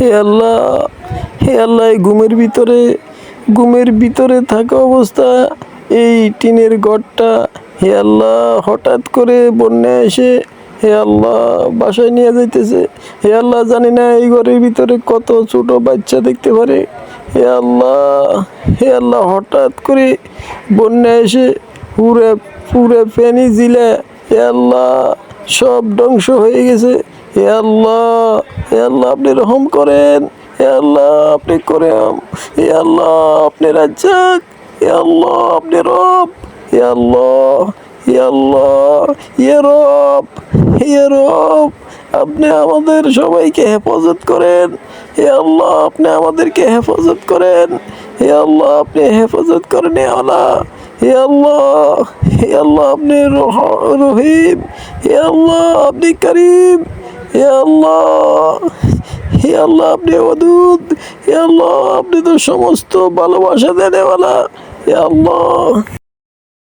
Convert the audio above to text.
হে আল্লাহ হে আল্লাহ ঘুমের ভিতরে ঘুমের ভিতরে থাকা অবস্থা, এই টিনের ঘরটা, হে আল্লাহ, হঠাৎ করে বন্যা এসে, হে আল্লাহ, বাসায় নিয়ে যাইতেছে। হে আল্লাহ, জানি না এই ঘরের ভিতরে কত ছোট বাচ্চা দেখতে পারে। হে আল্লাহ হে আল্লাহ, হঠাৎ করে বন্যা এসে পুরে পুরে ফেনি জিলে, হে আল্লাহ, সব ধ্বংস হয়ে গেছে। হে আল্লাহ হে আল্লাহ আপনি রহম করেন হে আল্লাহ আপনি করেন হে আল্লাহ আপনি রাজ্জাক হে আল্লাহ আপনি রব হে আল্লাহ হে আল্লাহ হে রব হে রব। আপনি আমাদের সবাইকে হেফাজত করেন হে আল্লাহ আপনি আমাদেরকে হেফাজত করেন হে আল্লাহ আপনি হেফাজত করেন হে আল্লাহ হে আল্লাহ হে আল্লাহ আপনি রহ- রহিম হে আল্লাহ আপনি করিম। হে আল্লাহ হে আল্লাহ আপনি হে আল্লাহ আপনি তো সমস্ত ভালোবাসা দেনেওয়ালা। হে আল্লাহ।